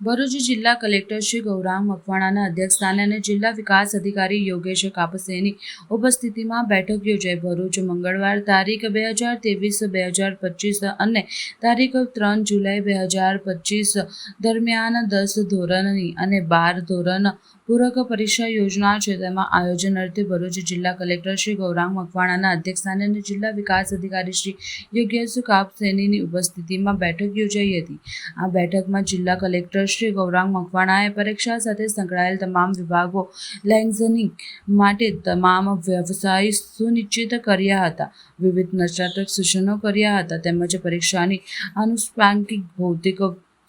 ભરૂચ જિલ્લા કલેક્ટર શ્રી ગૌરાંગ મકવાણાના અધ્યક્ષસ્થાને અને જિલ્લા વિકાસ અધિકારી યોગેશ કાપસેની ઉપસ્થિતિમાં બેઠક યોજાઈ. ભરૂચ મંગળવાર તારીખ બે હજાર ત્રેવીસ, બે હજાર પચીસ અને તારીખ ત્રણ જુલાઈ, બે હજાર પચીસ દરમિયાન દસ ધોરણની અને બાર ધોરણ પૂરક પરીક્ષા યોજના છે. તેમાં આયોજન અર્થે ભરૂચ જિલ્લા કલેક્ટર શ્રી ગૌરાંગ મકવાણાના અધ્યક્ષસ્થાને અને જિલ્લા વિકાસ અધિકારી શ્રી યોગેશ કાપસેનીની ઉપસ્થિતિમાં બેઠક યોજાઈ હતી. આ બેઠકમાં જિલ્લા કલેક્ટર શ્રી ગૌરાંગ મકવાણાએ પરીક્ષા સાથે સંકળાયેલ તમામ વિભાગો લાઇન્સનિંગ માટે તમામ વ્યવસાય સુનિશ્ચિત કર્યા હતા. વિવિધ નચાત્મક સૂચનો કર્યા હતા તેમજ પરીક્ષાની આનુષંગિક ભૌતિક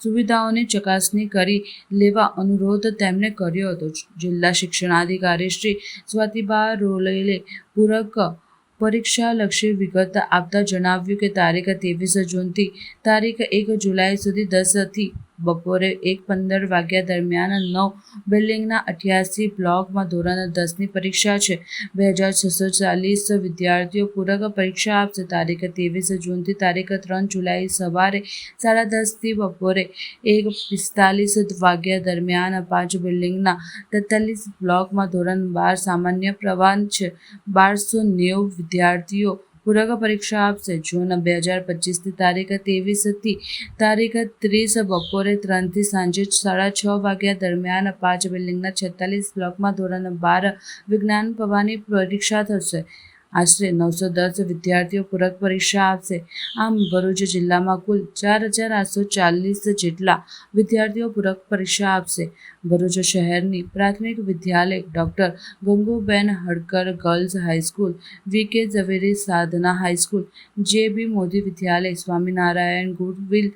સુવિધાઓની ચકાસણી કરી લેવા અનુરોધ તેમણે કર્યો હતો. જિલ્લા શિક્ષણાધિકારી શ્રી સ્વાતિબા રોલેલે પૂરક પરીક્ષાલક્ષી વિગત આપતા જણાવ્યું કે તારીખ ત્રેવીસ જૂનથી તારીખ એક જુલાઈ સુધી દસથી બપોરે એક પંદર વાગ્યા દરમિયાન નવ બિલ્ડિંગના અઠ્યાસી બ્લોકમાં ધોરણ દસની પરીક્ષા છે. બે હજાર છસો ચાલીસ વિદ્યાર્થીઓ પૂરક પરીક્ષા આપશે. તારીખ ત્રેવીસ જૂનથી તારીખ ત્રણ જુલાઈ સવારે સાડા દસથી બપોરે એક પિસ્તાલીસ વાગ્યા દરમિયાન પાંચ બિલ્ડિંગના તેતાલીસ બ્લોકમાં ધોરણ બાર સામાન્ય પ્રવાહ છે. બારસો નેવું વિદ્યાર્થીઓ પૂરક પરીક્ષા આપશે. જૂન બે હજાર પચીસની તારીખ ત્રેવીસથી તારીખ ત્રીસ બપોરે ત્રણથી સાંજે સાડા છ વાગ્યા દરમિયાન પાંચ બિલ્ડિંગના છેતાલીસ બ્લોકમાં ધોરણ બાર વિજ્ઞાન પ્રવાહની પરીક્ષા થશે. આશરે નવસો દસ વિદ્યાર્થીઓ પૂરક પરીક્ષા આપશે. આમ ભરૂચ જિલ્લામાં કુલ ચાર હજાર આઠસો ચાલીસ જેટલા વિદ્યાર્થીઓ પૂરક પરીક્ષા આપશે. ભરૂચ શહેરની પ્રાથમિક વિદ્યાલય doctor Gangubehn Hadkar girls high school, V K Zaveri Sadhana high school, J B Modi વિદ્યાલય, Swaminarayan goodwill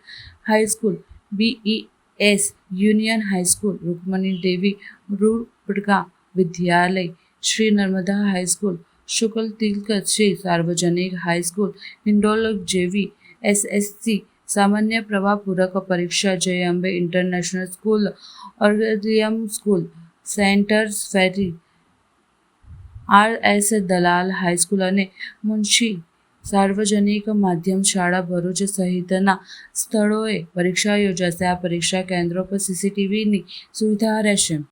high school BES union high school, Rukmani Devi Rupadka વિદ્યાલય, શ્રી નર્મદા હાઈસ્કૂલ શુક્લ તિલકત શ્રી સાર્વજનિક હાઈસ્કૂલ હિંડોલ જેવી એસએસસી, સામાન્ય પ્રવાહ પૂરક પરીક્ષા જય અંબે ઇન્ટરનેશનલ સ્કૂલ ઓર્ગેલિયમ school, centres ફેરી R S Dalal high school અને મુનશી સાર્વજનિક માધ્યમ શાળા ભરૂચ સહિતના સ્થળોએ પરીક્ષા યોજાશે. આ પરીક્ષા કેન્દ્રો પર સીસીટીવીની સુવિધા રહેશે.